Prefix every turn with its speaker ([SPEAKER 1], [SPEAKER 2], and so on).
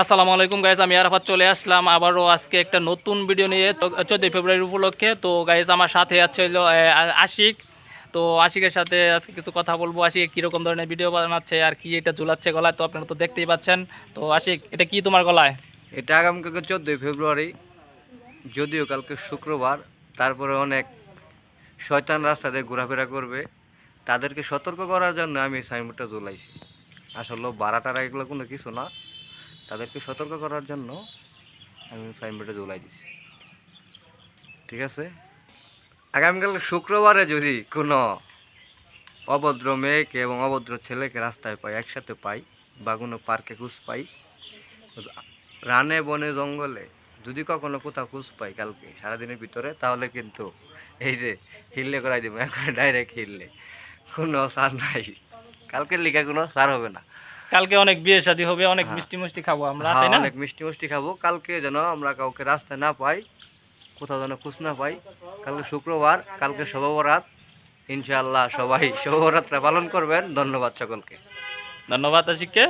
[SPEAKER 1] আসসালামু আলাইকুম গাইজ আমি আরাফাত চলে আসলাম। আবারও আজকে একটা নতুন ভিডিও নিয়ে। চোদ্দই ফেব্রুয়ারি উপলক্ষে। তো গাইজ আমার সাথে আছে হলো আশিক। তো আশিকের সাথে আজকে কিছু কথা বলব। আশিক কীরকম ধরনের ভিডিও বানাচ্ছে আর কি এটা ঝুলাচ্ছে গলায়, তো আপনারা তো দেখতেই পাচ্ছেন। তো আশিক, এটা কি তোমার গলায়?
[SPEAKER 2] এটা আগামীকালকে চোদ্দোই ফেব্রুয়ারি, যদিও কালকে শুক্রবার, তারপরে অনেক শয়তান রাস্তাতে ঘোরাফেরা করবে। তাদেরকে সতর্ক করার জন্য আমি সাইনবোর্ডটা ঝুলাইছি। আসলে বারাটারা এগুলো কোনো কিছু না। তাদেরকে সতর্ক করার জন্য আমি সাইনবোর্ডে ঝুলাই দিছি। ঠিক আছে? আগামীকাল শুক্রবারে যদি কোনো অভদ্র মেয়েকে এবং অভদ্র ছেলেকে রাস্তায় পাই, একসাথে পাই বা কোনো পার্কে খুঁজ পাই, রানে বনে জঙ্গলে যদি কখনো কোথাও খুঁজ পাই কালকে সারাদিনের ভিতরে, তাহলে কিন্তু এই যে হিললে করাই দেবো এখন ডাইরেক্ট হিললে। কোনো সার নাই। কালকের লিখা কোনো সার হবে না।
[SPEAKER 1] কালকে অনেক বিয়ে শাদী হবে অনেক
[SPEAKER 2] হ্যাঁ।
[SPEAKER 1] মিষ্টি মিষ্টি খাব আমরা
[SPEAKER 2] হ্যাঁ,
[SPEAKER 1] তাই না?
[SPEAKER 2] অনেক মিষ্টি মিষ্টি খাব। কালকে যেন আমরা কাউকে রাস্তায় না পাই কোথাও যেন খুঁজ না পাই। কালকে শুক্রবার কালকে শোভাবরাত। ইনশাআল্লাহ সবাই শুভরাত্রা পালন করবেন। ধন্যবাদ সকলকে।
[SPEAKER 1] ধন্যবাদ আশিককে।